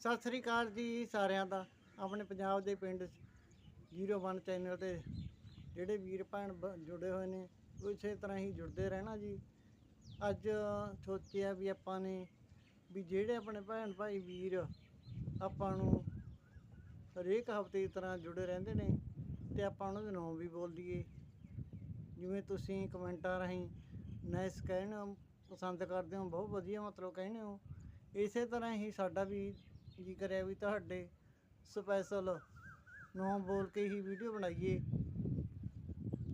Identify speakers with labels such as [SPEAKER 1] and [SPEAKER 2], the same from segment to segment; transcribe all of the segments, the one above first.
[SPEAKER 1] ਸਤਿ ਸ੍ਰੀ ਅਕਾਲ ਜੀ ਸਾਰਿਆਂ ਦਾ, ਆਪਣੇ ਪੰਜਾਬ ਦੇ ਪਿੰਡ 01 ਚੈਨਲ ਤੇ ਜਿਹੜੇ ਵੀਰ ਭੈਣ ਜੁੜੇ ਹੋਏ ਨੇ, ਉਹ ਇਸੇ ਤਰ੍ਹਾਂ ਹੀ ਜੁੜਦੇ ਰਹਿਣਾ ਜੀ। ਅੱਜ ਸੋਚਿਆ ਵੀ ਆਪਾਂ ਨੇ ਵੀ ਜਿਹੜੇ ਆਪਣੇ ਭੈਣ ਭਾਈ ਵੀਰ ਆਪਾਂ ਨੂੰ ਹਰੇਕ ਹਫ਼ਤੇ ਦੀ ਤਰ੍ਹਾਂ ਜੁੜੇ ਰਹਿੰਦੇ ਨੇ, ਤੇ ਆਪਾਂ ਉਹਨਾਂ ਦੇ ਨਾਮ ਵੀ ਬੋਲ ਦਈਏ। ਜਿਵੇਂ ਤੁਸੀਂ ਕਮੈਂਟਾਂ ਰਾਹੀਂ ਨਾਈਸ ਕਹਿਣਾ, ਪਸੰਦ ਕਰਦੇ ਹੋ, ਬਹੁਤ ਵਧੀਆ ਮਤਲਬ ਕਹਿੰਦੇ ਹੋ। ਇਸੇ ਤਰ੍ਹਾਂ ਹੀ ਸਾਡਾ ਵੀ ਜੀ ਕਰਿਆ ਵੀ ਤੁਹਾਡੇ ਸਪੈਸ਼ਲ ਨੂੰ ਬੋਲ ਕੇ ਹੀ ਵੀਡੀਓ ਬਣਾਈਏ।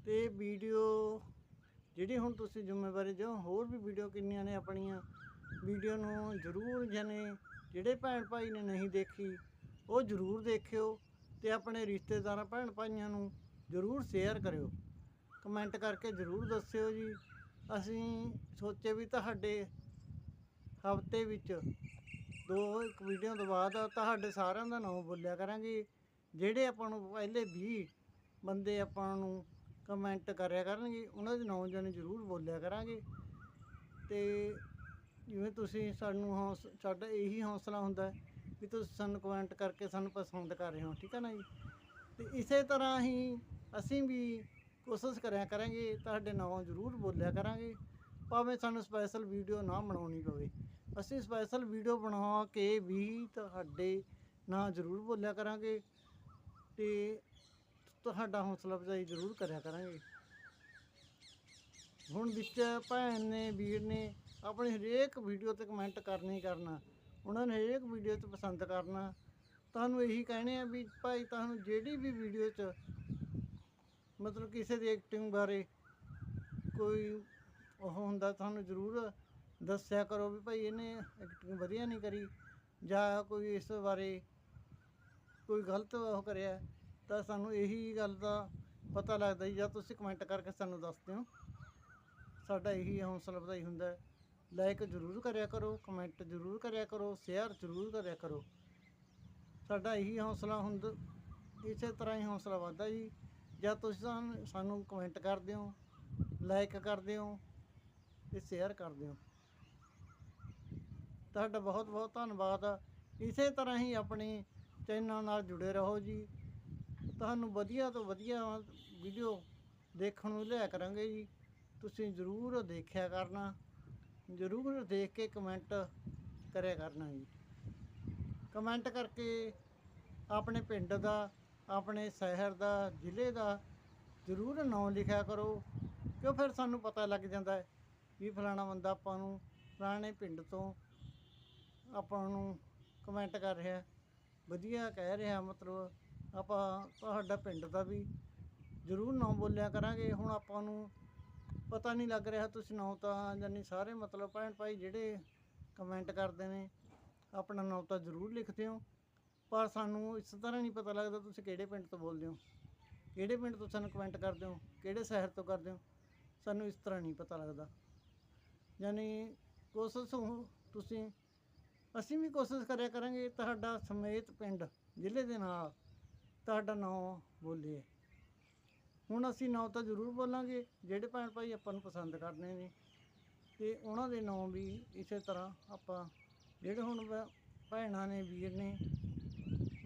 [SPEAKER 1] ਤੇ ਵੀਡੀਓ ਜਿਹੜੀ ਹੁਣ ਤੁਸੀਂ ਜ਼ਿੰਮੇਵਾਰੀ ਜੋ ਹੋਰ ਵੀ ਵੀਡੀਓ ਕਿੰਨੀਆਂ ਨੇ ਆਪਣੀਆਂ ਵੀਡੀਓ ਨੂੰ ਜ਼ਰੂਰ ਜਨੇ ਜਿਹੜੇ ਭੈਣ ਭਾਈ ਨੇ ਨਹੀਂ ਦੇਖੀ, ਉਹ ਜ਼ਰੂਰ ਦੇਖਿਓ ਤੇ ਆਪਣੇ ਰਿਸ਼ਤੇਦਾਰਾਂ ਭੈਣ ਭਾਈਆਂ ਨੂੰ ਜ਼ਰੂਰ ਸ਼ੇਅਰ ਕਰਿਓ। ਕਮੈਂਟ ਕਰਕੇ ਜ਼ਰੂਰ ਦੱਸਿਓ ਜੀ। ਅਸੀਂ ਸੋਚੇ ਵੀ ਤੁਹਾਡੇ ਹਫ਼ਤੇ ਵਿੱਚ ਦੋ ਇੱਕ ਵੀਡੀਓ ਤੋਂ ਬਾਅਦ ਤੁਹਾਡੇ ਸਾਰਿਆਂ ਦਾ ਨਾਮ ਬੋਲਿਆ ਕਰਾਂਗੇ। ਜਿਹੜੇ ਆਪਾਂ ਨੂੰ ਪਹਿਲੇ 20 ਬੰਦੇ ਆਪਾਂ ਨੂੰ ਕਮੈਂਟ ਕਰਿਆ ਕਰਨਗੇ, ਉਹਨਾਂ ਦੇ ਨਾਮ ਜਾਨੇ ਜ਼ਰੂਰ ਬੋਲਿਆ ਕਰਾਂਗੇ। ਤੇ ਜਿਵੇਂ ਤੁਸੀਂ ਸਾਨੂੰ ਹੌਸ, ਸਾਡਾ ਇਹੀ ਹੌਸਲਾ ਹੁੰਦਾ ਵੀ ਤੁਸੀਂ ਸਾਨੂੰ ਕਮੈਂਟ ਕਰਕੇ ਸਾਨੂੰ ਪਸੰਦ ਕਰ ਰਹੇ ਹੋ, ਠੀਕ ਹੈ ਨਾ ਜੀ? ਤੇ ਇਸੇ ਤਰ੍ਹਾਂ ਹੀ ਅਸੀਂ ਵੀ ਕੋਸ਼ਿਸ਼ ਕਰਿਆ ਕਰਾਂਗੇ, ਤੁਹਾਡੇ ਨਾਮ ਜ਼ਰੂਰ ਬੋਲਿਆ ਕਰਾਂਗੇ। ਭਾਵੇਂ ਸਾਨੂੰ ਸਪੈਸ਼ਲ ਵੀਡੀਓ ਨਾ ਬਣਾਉਣੀ ਪਵੇ। ਅਸੀਂ ਸਪੈਸ਼ਲ ਵੀਡੀਓ ਬਣਾ ਕੇ ਵੀ ਤੁਹਾਡੇ ਨਾਂ ਜ਼ਰੂਰ ਬੋਲਿਆ ਕਰਾਂਗੇ ਤੇ ਤੁਹਾਡਾ ਹੌਸਲਾ ਅਫਜ਼ਾਈ ਜ਼ਰੂਰ ਕਰਿਆ ਕਰਾਂਗੇ। ਹੁਣ ਵਿੱਚ ਭੈਣ ਨੇ, ਵੀਰ ਨੇ ਆਪਣੀ ਹਰੇਕ ਵੀਡੀਓ ਤੇ ਕਮੈਂਟ ਕਰਨੀ ਕਰਨਾ। ਉਹਨਾਂ ਨੇ ਹਰੇਕ ਵੀਡੀਓ ਤੇ ਪਸੰਦ ਕਰਨਾ। ਤੁਹਾਨੂੰ ਇਹੀ ਕਹਿਣੇ ਆ ਵੀ ਭਾਈ ਤੁਹਾਨੂੰ ਜਿਹੜੀ ਵੀ ਵੀਡੀਓ 'ਚ ਮਤਲਬ ਕਿਸੇ ਦੀ ਐਕਟਿੰਗ ਬਾਰੇ ਕੋਈ ਉਹ ਹੁੰਦਾ, ਤੁਹਾਨੂੰ ਜ਼ਰੂਰ ਦੱਸਿਆ ਕਰੋ ਵੀ ਭਾਈ ਇਹਨੇ ਐਕਟਿੰਗ ਵਧੀਆ ਨਹੀਂ ਕਰੀ ਜਾਂ ਕੋਈ ਇਸ ਬਾਰੇ ਕੋਈ ਗਲਤ ਉਹ ਕਰਿਆ, ਤਾਂ ਸਾਨੂੰ ਇਹੀ ਗੱਲ ਦਾ ਪਤਾ ਲੱਗਦਾ ਜੀ, ਜਾਂ ਤੁਸੀਂ ਕਮੈਂਟ ਕਰਕੇ ਸਾਨੂੰ ਦੱਸਦੇ ਹੋ ਸਾਡਾ ਇਹੀ ਹੌਸਲਾ ਵਧਾਈ ਹੁੰਦਾ ਲਾਈਕ ਜ਼ਰੂਰ ਕਰਿਆ ਕਰੋ ਕਮੈਂਟ ਜ਼ਰੂਰ ਕਰਿਆ ਕਰੋ ਸ਼ੇਅਰ ਜ਼ਰੂਰ ਕਰਿਆ ਕਰੋ। ਸਾਡਾ ਇਹੀ ਹੌਸਲਾ ਹੁੰਦਾ, ਇਸੇ ਤਰ੍ਹਾਂ ਹੀ ਹੌਸਲਾ ਵੱਧਦਾ ਜੀ। ਜਾਂ ਤੁਸੀਂ ਸਾਨੂੰ- ਸਾਨੂੰ ਕਮੈਂਟ ਕਰਦੇ ਹੋ ਲਾਈਕ ਕਰਦੇ ਹੋ ਤੇ ਸ਼ੇਅਰ ਕਰਦੇ ਹੋ ਤੁਹਾਡਾ ਬਹੁਤ ਬਹੁਤ ਧੰਨਵਾਦ। ਇਸੇ ਤਰ੍ਹਾਂ ਹੀ ਆਪਣੇ ਚੈਨਲ ਨਾਲ ਜੁੜੇ ਰਹੋ ਜੀ। ਤੁਹਾਨੂੰ ਵਧੀਆ ਤੋਂ ਵਧੀਆ ਵੀਡੀਓ ਦੇਖਣ ਨੂੰ ਲਿਆ ਕਰਾਂਗੇ ਜੀ। ਤੁਸੀਂ ਜ਼ਰੂਰ ਦੇਖਿਆ ਕਰਨਾ। ਜ਼ਰੂਰ ਦੇਖ ਕੇ ਕਮੈਂਟ ਕਰਿਆ ਕਰਨਾ ਜੀ। ਕਮੈਂਟ ਕਰਕੇ ਆਪਣੇ ਪਿੰਡ ਦਾ, ਆਪਣੇ ਸ਼ਹਿਰ ਦਾ, ਜ਼ਿਲ੍ਹੇ ਦਾ ਜ਼ਰੂਰ ਨਾਮ ਲਿਖਿਆ ਕਰੋ। ਕਿਉਂ ਫਿਰ ਸਾਨੂੰ ਪਤਾ ਲੱਗ ਜਾਂਦਾ ਹੈ ਵੀ ਫਲਾਣਾ ਬੰਦਾ ਆਪਾਂ ਨੂੰ ਫਲਾਣੇ ਪਿੰਡ ਤੋਂ ਆਪਾਂ ਨੂੰ ਕਮੈਂਟ ਕਰ ਰਿਹਾ। ਵਧੀਆ ਕਹਿ ਰਿਹਾ ਮਤਲਬ ਆਪਾਂ ਤੁਹਾਡਾ ਪਿੰਡ ਦਾ ਵੀ ਜ਼ਰੂਰ ਨਾਮ ਬੋਲਿਆ ਕਰਾਂਗੇ। ਹੁਣ ਆਪਾਂ ਨੂੰ ਪਤਾ ਨਹੀਂ ਲੱਗ ਰਿਹਾ ਤੁਸੀਂ ਨਾਮ ਤਾਂ ਜਾਨੀ ਸਾਰੇ ਮਤਲਬ ਭੈਣ ਭਾਈ ਜਿਹੜੇ ਕਮੈਂਟ ਕਰਦੇ ਨੇ, ਆਪਣਾ ਨਾਮ ਤਾਂ ਜ਼ਰੂਰ ਲਿਖਦੇ ਹੋ। ਪਰ ਸਾਨੂੰ ਇਸ ਤਰ੍ਹਾਂ ਨਹੀਂ ਪਤਾ ਲੱਗਦਾ ਤੁਸੀਂ ਕਿਹੜੇ ਪਿੰਡ ਤੋਂ ਬੋਲਦੇ ਹੋ, ਕਿਹੜੇ ਪਿੰਡ ਤੋਂ ਸਾਨੂੰ ਕਮੈਂਟ ਕਰਦੇ ਹੋ, ਕਿਹੜੇ ਸ਼ਹਿਰ ਤੋਂ ਕਰਦੇ ਹੋ, ਸਾਨੂੰ ਇਸ ਤਰ੍ਹਾਂ ਨਹੀਂ ਪਤਾ ਲੱਗਦਾ। ਯਾਨੀ ਕੋਸ਼ਿਸ਼ ਹੋ- ਤੁਸੀਂ ਅਸੀਂ ਵੀ ਕੋਸ਼ਿਸ਼ ਕਰਿਆ ਕਰਾਂਗੇ ਤੁਹਾਡਾ ਸਮੇਤ ਪਿੰਡ, ਜ਼ਿਲ੍ਹੇ ਦੇ ਨਾਲ ਤੁਹਾਡਾ ਨਾਮ ਬੋਲੀਏ। ਹੁਣ ਅਸੀਂ ਨਾਂ ਤਾਂ ਜ਼ਰੂਰ ਬੋਲਾਂਗੇ, ਜਿਹੜੇ ਭੈਣ ਭਾਈ ਆਪਾਂ ਨੂੰ ਪਸੰਦ ਕਰਦੇ ਨੇ। ਤੇ ਉਹਨਾਂ ਦੇ ਨਾਂ ਵੀ ਇਸੇ ਤਰ੍ਹਾਂ ਆਪਾਂ, ਜਿਹੜੇ ਹੁਣ ਭੈਣਾਂ ਨੇ, ਵੀਰ ਨੇ,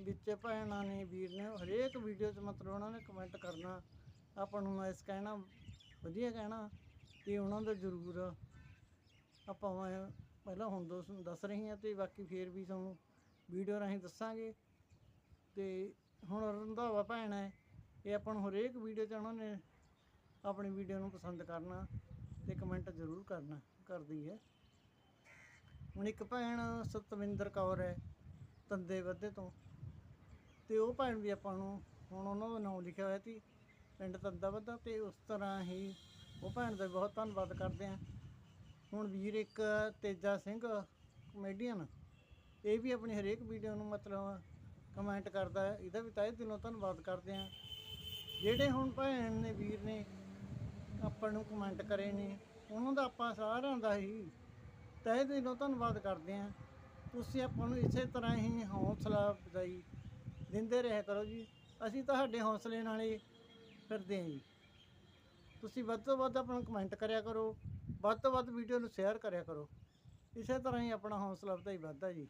[SPEAKER 1] ਵਿੱਚ ਭੈਣਾਂ ਨੇ, ਵੀਰ ਨੇ, ਹਰੇਕ ਵੀਡੀਓ 'ਚ ਮਤਲਬ ਉਹਨਾਂ ਨੇ ਕਮੈਂਟ ਕਰਨਾ, ਆਪਾਂ ਨੂੰ ਨਾਈਸ ਕਹਿਣਾ, ਵਧੀਆ ਕਹਿਣਾ, ਤੇ ਉਹਨਾਂ ਦਾ ਜ਼ਰੂਰ ਆਪਾਂ ਪਹਿਲਾਂ ਹੁਣ ਦੋਸ, ਦੱਸ ਰਹੀ ਹਾਂ ਤੇ ਬਾਕੀ ਫੇਰ ਵੀ ਤੁਹਾਨੂੰ ਵੀਡੀਓ ਰਾਹੀਂ ਦੱਸਾਂਗੇ। ਤੇ ਹੁਣ ਰੰਧਾਵਾ ਭੈਣ ਹੈ, ਇਹ ਆਪਾਂ ਨੂੰ ਹਰੇਕ ਵੀਡੀਓ 'ਚ ਉਹਨਾਂ ਨੇ ਆਪਣੀ ਵੀਡੀਓ ਨੂੰ ਪਸੰਦ ਕਰਨਾ ਤੇ ਕਮੈਂਟ ਜ਼ਰੂਰ ਕਰਨਾ, ਕਰਦੀ ਹੈ। ਹੁਣ ਇੱਕ ਭੈਣ ਸਤਵਿੰਦਰ ਕੌਰ ਹੈ, ਤੰਦੇ ਵੱਧੇ ਤੋਂ। ਤੇ ਉਹ ਭੈਣ ਵੀ ਆਪਾਂ ਨੂੰ ਹੁਣ ਉਹਨਾਂ ਦਾ ਨਾਮ ਲਿਖਿਆ ਹੋਇਆ ਸੀ, ਪਿੰਡ ਤੰਦਾ ਵੱਧਾ। ਤੇ ਉਸ ਤਰ੍ਹਾਂ ਹੀ ਉਹ ਭੈਣ ਦਾ ਬਹੁਤ ਧੰਨਵਾਦ ਕਰਦੇ ਹਾਂ। ਹੁਣ ਵੀਰ ਇੱਕ ਤੇਜਾ ਸਿੰਘ ਕਮੇਡੀਅਨ ਇਹ ਵੀ ਆਪਣੀ ਹਰੇਕ ਵੀਡੀਓ ਨੂੰ ਮਤਲਬ ਕਮੈਂਟ ਕਰਦਾ ਹੈ। ਇਹਦਾ ਵੀ ਤਹਿ ਦਿਲੋਂ ਧੰਨਵਾਦ ਕਰਦੇ ਹਾਂ। ਜਿਹੜੇ ਹੁਣ ਭੈਣ ਨੇ, ਵੀਰ ਨੇ ਆਪਾਂ ਨੂੰ ਕਮੈਂਟ ਕਰੇ ਨੇ, ਉਹਨਾਂ ਦਾ ਆਪਾਂ ਸਾਰਿਆਂ ਦਾ ਹੀ ਤਹਿ ਦਿਲੋਂ ਧੰਨਵਾਦ ਕਰਦੇ ਹਾਂ। ਤੁਸੀਂ ਆਪਾਂ ਨੂੰ ਇਸੇ ਤਰ੍ਹਾਂ ਹੀ ਹੌਸਲਾ ਅਫਜ਼ਾਈ ਦਿੰਦੇ ਰਹੇ ਕਰੋ ਜੀ। ਅਸੀਂ ਤੁਹਾਡੇ ਹੌਸਲੇ ਨਾਲ ਹੀ ਫਿਰਦੇ ਹਾਂ ਜੀ। ਤੁਸੀਂ ਵੱਧ ਤੋਂ ਵੱਧ ਆਪਣਾ ਕਮੈਂਟ ਕਰਿਆ ਕਰੋ। ਵੱਧ ਤੋਂ ਵੱਧ ਵੀਡੀਓ ਨੂੰ ਸ਼ੇਅਰ ਕਰਿਆ ਕਰੋ। ਇਸੇ ਤਰ੍ਹਾਂ ਹੀ ਆਪਣਾ ਹੌਸਲਾ ਵਧਾਈ ਵੱਧਦਾ ਜੀ।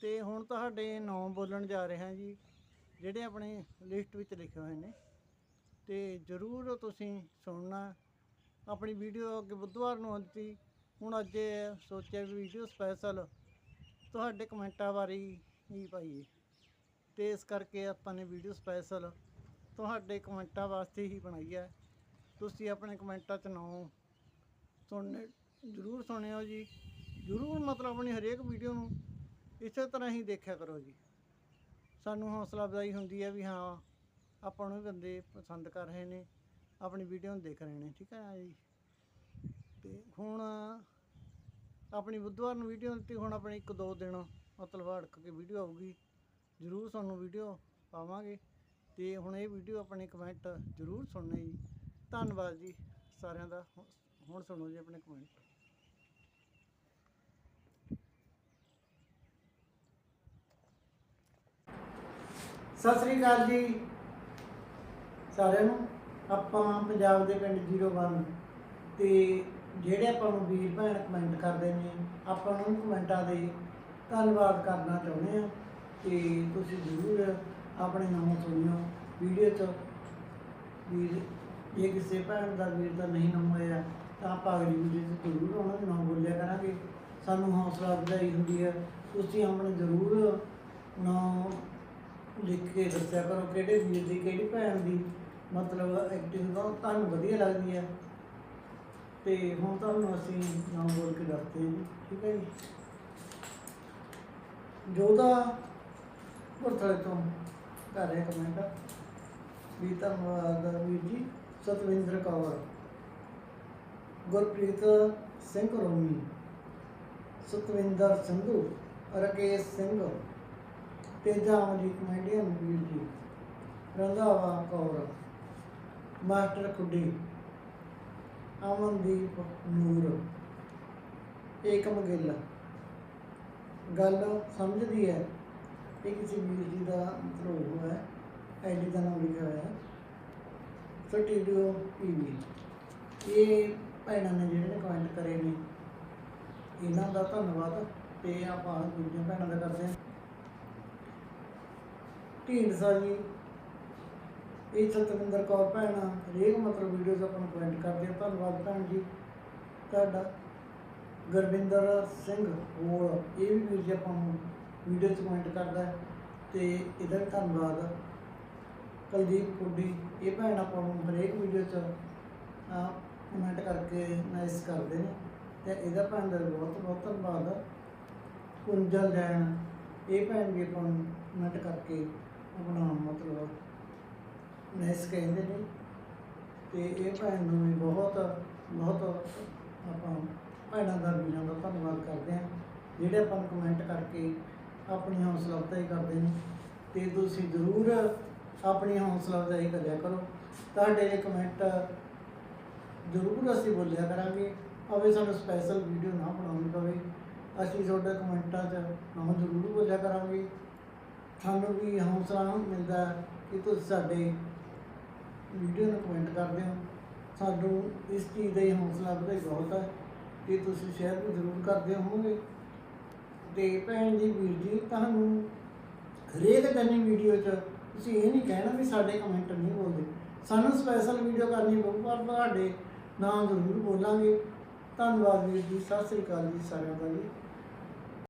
[SPEAKER 1] ਤੇ ਹੁਣ ਤੁਹਾਡੇ ਨਾਮ ਬੋਲਣ ਜਾ ਰਿਹਾ ਜੀ, ਜਿਹੜੇ ਆਪਣੇ ਲਿਸਟ ਵਿੱਚ ਲਿਖੇ ਹੋਏ ਨੇ। ਤੇ ਜਰੂਰ ਤੁਸੀਂ ਸੁਣਨਾ। ਆਪਣੀ ਵੀਡੀਓ ਅੱਗੇ ਬੁੱਧਵਾਰ ਨੂੰ ਆਉਂਦੀ ਹੁਣ ਅੱਜ ਸੋਚਿਆ ਵੀ ਵੀਡੀਓ ਸਪੈਸ਼ਲ ਤੁਹਾਡੇ ਕਮੈਂਟਾਂ ਬਾਰੇ ਹੀ ਪਾਈਏ। ਤੇ ਇਸ ਕਰਕੇ ਆਪਾਂ ਨੇ ਵੀਡੀਓ ਸਪੈਸ਼ਲ ਤੁਹਾਡੇ ਕਮੈਂਟਾਂ ਵਾਸਤੇ ਹੀ ਬਣਾਈ ਹੈ। ਤੁਸੀਂ ਆਪਣੇ ਕਮੈਂਟਾਂ 'ਚ ਨਾਮ ਸੁਣਨੇ, ਜ਼ਰੂਰ ਸੁਣਿਓ ਜੀ। ਜ਼ਰੂਰ ਮਤਲਬ ਆਪਣੀ ਹਰੇਕ ਵੀਡੀਓ ਨੂੰ ਇਸੇ ਤਰ੍ਹਾਂ ਹੀ ਦੇਖਿਆ ਕਰੋ ਜੀ। ਸਾਨੂੰ ਹੌਸਲਾ ਅਫਜ਼ਾਈ ਹੁੰਦੀ ਹੈ ਵੀ ਹਾਂ, ਆਪਾਂ ਨੂੰ ਵੀ ਬੰਦੇ ਪਸੰਦ ਕਰ ਰਹੇ ਨੇ, ਆਪਣੀ ਵੀਡੀਓ ਨੂੰ ਦੇਖ ਰਹੇ ਨੇ, ਠੀਕ ਹੈ ਜੀ। ਤੇ ਹੁਣ ਆਪਣੀ ਬੁੱਧਵਾਰ ਨੂੰ ਵੀਡੀਓ ਦਿੱਤੀ, ਹੁਣ ਆਪਣੀ ਇੱਕ ਦੋ ਦਿਨ ਮਤਲਬ ਅੜਕ ਕੇ ਵੀਡੀਓ ਆਊਗੀ। ਜ਼ਰੂਰ ਤੁਹਾਨੂੰ ਵੀਡੀਓ ਪਾਵਾਂਗੇ। ਤੇ ਹੁਣ ਇਹ ਵੀਡੀਓ ਆਪਣੇ ਕਮੈਂਟ ਜ਼ਰੂਰ ਸੁਣਨੇ ਜੀ। ਧੰਨਵਾਦ ਜੀ ਸਾਰਿਆਂ ਦਾ। ਹੁਣ- ਸੁਣੋ ਜੀ ਆਪਣੇ ਕਮੈਂਟ ਸਤਿ ਸ੍ਰੀ ਅਕਾਲ ਜੀ। ਸਾਰਿਆਂ ਨੂੰ, ਆਪਾਂ ਪੰਜਾਬ ਦੇ ਪਿੰਡ 01 ਤੇ ਜਿਹੜੇ ਆਪਾਂ ਨੂੰ ਵੀਰ ਭੈਣ ਕਮੈਂਟ ਕਰਦੇ ਨੇ, ਆਪਾਂ ਨੂੰ ਕਮੈਂਟਾਂ ਦੇ ਧੰਨਵਾਦ ਕਰਨਾ ਚਾਹੁੰਦੇ ਆ ਤੇ ਤੁਸੀਂ ਜ਼ਰੂਰ ਆਪਣੇ ਨਾਮ ਸੁਣਿਓ ਵੀਡੀਓ 'ਚ। ਵੀਰ, ਜੇ ਕਿਸੇ ਭੈਣ ਦਾ ਵੀਰ ਦਾ ਨਹੀਂ ਨਾਮ ਹੋਇਆ ਤਾਂ ਆਪਾਂ ਵੀਡੀਓ 'ਚ ਜ਼ਰੂਰ ਉਹਨਾਂ ਦੇ ਨਾਮ ਬੋਲਿਆ ਕਰਾਂਗੇ। ਸਾਨੂੰ ਹੌਸਲਾ ਅਫਜ਼ਾਈ ਹੁੰਦੀ ਹੈ। ਤੁਸੀਂ ਆਪਣੇ ਜ਼ਰੂਰ ਨਾਮ ਲਿਖ ਕੇ ਦੱਸਿਆ ਕਰੋ ਕਿਹੜੇ ਵੀਰ ਦੀ, ਕਿਹੜੀ ਭੈਣ ਦੀ। ਮਤਲਬ ਐਕਟਿੰਗ ਤੁਹਾਨੂੰ ਵਧੀਆ ਲੱਗਦੀ ਹੈ। ਤੇ ਹੁਣ ਤੁਹਾਨੂੰ ਅਸੀਂ ਨਾਮ ਬੋਲ ਕੇ ਦੱਸਦੇ ਹਾਂ ਜੀ, ਠੀਕ ਹੈ ਜੀ। ਜੋਦਾ ਪੁਰਥਲੇ ਤੋਂ ਕਰ ਰਿਹਾ ਕਮੈਂਟ। ਵੀ ਧੰਨਵਾਦ ਵੀਰ ਜੀ, ਸਤਵਿੰਦਰ ਕੌਰ। ਗੁਰਪ੍ਰੀਤ ਸਿੰਘ ਰੋਮੀ, ਸੁਖਵਿੰਦਰ ਸੰਧੂ, ਰਕੇਸ਼ ਸਿੰਘ, ਤੇਜਾ ਅਮਰੀ ਕਮੇਡੀਅਨ ਵੀਰ ਜੀ, ਰੰਧਾਵਾ ਕੌਰ, ਮਾਸਟਰ ਖੁੱਡੀ, ਅਮਨਦੀਪ ਨੂਰ, ਏਕਮ ਗਿੱਲ। ਗੱਲ ਸਮਝਦੀ ਹੈ। ਇਹ ਕਿਸੇ ਵੀਰ ਜੀ ਦਾ ਮਤਲਬ ਹੈ। ਆਈਡੀ ਦਾ ਨਾਮ ਲਿਖਿਆ ਹੋਇਆ ਹੈ। ਸਟੂਡੀਓ ਪੀਵੀ ਇਹ ਭੈਣਾਂ ਨੇ ਜਿਹੜੇ ਨੇ ਕਮੈਂਟ ਕਰੇ ਨੇ। ਇਹਨਾਂ ਦਾ ਧੰਨਵਾਦ ਤੇ ਆਪਾਂ ਦੂਜੀਆਂ ਭੈਣਾਂ ਦਾ ਕਰਦੇ ਹਾਂ। ਢੀਂਡਸਾ ਜੀ ਇਹ ਸਤਵਿੰਦਰ ਕੌਰ ਭੈਣ ਹਰੇਕ ਮਤਲਬ ਵੀਡੀਓਜ਼ ਆਪਾਂ ਨੂੰ ਕਮੈਂਟ ਕਰਦੇ ਆ। ਧੰਨਵਾਦ ਭੈਣ ਜੀ। ਤੁਹਾਡਾ ਗੁਰਵਿੰਦਰ ਸਿੰਘ ਹੋਰ ਇਹ ਵੀ ਵੀਰ ਜੀ ਆਪਾਂ ਨੂੰ ਵੀਡੀਓ 'ਚ ਕਮੈਂਟ ਕਰਦਾ ਹੈ। ਤੇ ਇਹਦਾ ਵੀ ਧੰਨਵਾਦ। ਕੁਲਦੀਪ ਕੁੱਡੀ, ਇਹ ਭੈਣ ਆਪਾਂ ਨੂੰ ਹਰੇਕ ਵੀਡੀਓ 'ਚ ਕਮੈਂਟ ਕਰਕੇ ਨਾਈਸ ਕਰਦੇ ਨੇ ਤੇ ਇਹਦਾ ਭੈਣ ਦਾ ਵੀ ਬਹੁਤ ਬਹੁਤ ਧੰਨਵਾਦ। ਕੁੰਜਲ ਜੈਨ ਇਹ ਭੈਣ ਵੀ ਆਪਾਂ ਨੂੰ ਕਮੈਂਟ ਕਰਕੇ ਆਪਣਾ ਮਤਲਬ ਨਾਈਸ ਕਹਿੰਦੇ ਨੇ। ਤੇ ਇਹ ਭੈਣ ਨੂੰ ਵੀ ਬਹੁਤ ਬਹੁਤ ਆਪਾਂ ਭੈਣਾਂ ਦਾ ਵੀਰਾਂ ਦਾ ਧੰਨਵਾਦ ਕਰਦੇ ਹਾਂ, ਜਿਹੜੇ ਆਪਾਂ ਨੂੰ ਕਮੈਂਟ ਕਰਕੇ ਆਪਣੀ ਹੌਸਲਾ ਅਫਜ਼ਾਈ ਕਰਦੇ ਨੇ। ਤੇ ਤੁਸੀਂ ਜ਼ਰੂਰ ਆਪਣੀ ਹੌਸਲਾ ਅਫਜ਼ਾਈ ਕਰਿਆ ਕਰੋ। ਤੁਹਾਡੇ ਕਮੈਂਟ ਜ਼ਰੂਰ ਅਸੀਂ ਬੋਲਿਆ ਕਰਾਂਗੇ। ਭਾਵੇਂ ਸਾਨੂੰ ਸਪੈਸ਼ਲ ਵੀਡੀਓ ਨਾ ਬਣਾਉਣੀ ਪਵੇ, ਅਸੀਂ ਤੁਹਾਡੇ ਕਮੈਂਟਾਂ 'ਚ ਨਾਮ ਜ਼ਰੂਰ ਬੋਲਿਆ ਕਰਾਂਗੇ। ਸਾਨੂੰ ਵੀ ਹੌਸਲਾ ਮਿਲਦਾ ਕਿ ਤੁਸੀਂ ਸਾਡੇ ਵੀਡੀਓ ਨੂੰ ਕਮੈਂਟ ਕਰਦੇ ਹੋ। ਸਾਨੂੰ ਇਸ ਚੀਜ਼ ਦਾ ਹੀ ਹੌਸਲਾ ਵਧਾਈ ਬਹੁਤ ਹੈ ਕਿ ਤੁਸੀਂ ਸ਼ੇਅਰ ਵੀ ਜ਼ਰੂਰ ਕਰਦੇ ਹੋਵੋਗੇ। ਤੇ ਭੈਣ ਜੀ, ਵੀਰ ਜੀ, ਤੁਹਾਨੂੰ ਹਰੇਕ ਦਿਨ ਵੀਡੀਓ 'ਚ ਤੁਸੀਂ ਇਹ ਨਹੀਂ ਕਹਿਣਾ ਵੀ ਸਾਡੇ ਕਮੈਂਟ ਨਹੀਂ ਬੋਲਦੇ। ਸਾਨੂੰ ਸਪੈਸ਼ਲ ਵੀਡੀਓ ਕਰਨੀ ਪਊ, ਪਰ ਤੁਹਾਡੇ ਨਾਮ ਜ਼ਰੂਰ ਬੋਲਾਂਗੇ। ਧੰਨਵਾਦ ਵੀਰ ਜੀ ਸਤਿ ਸ੍ਰੀ ਅਕਾਲ ਜੀ ਸਾਰਿਆਂ ਦਾ ਜੀ।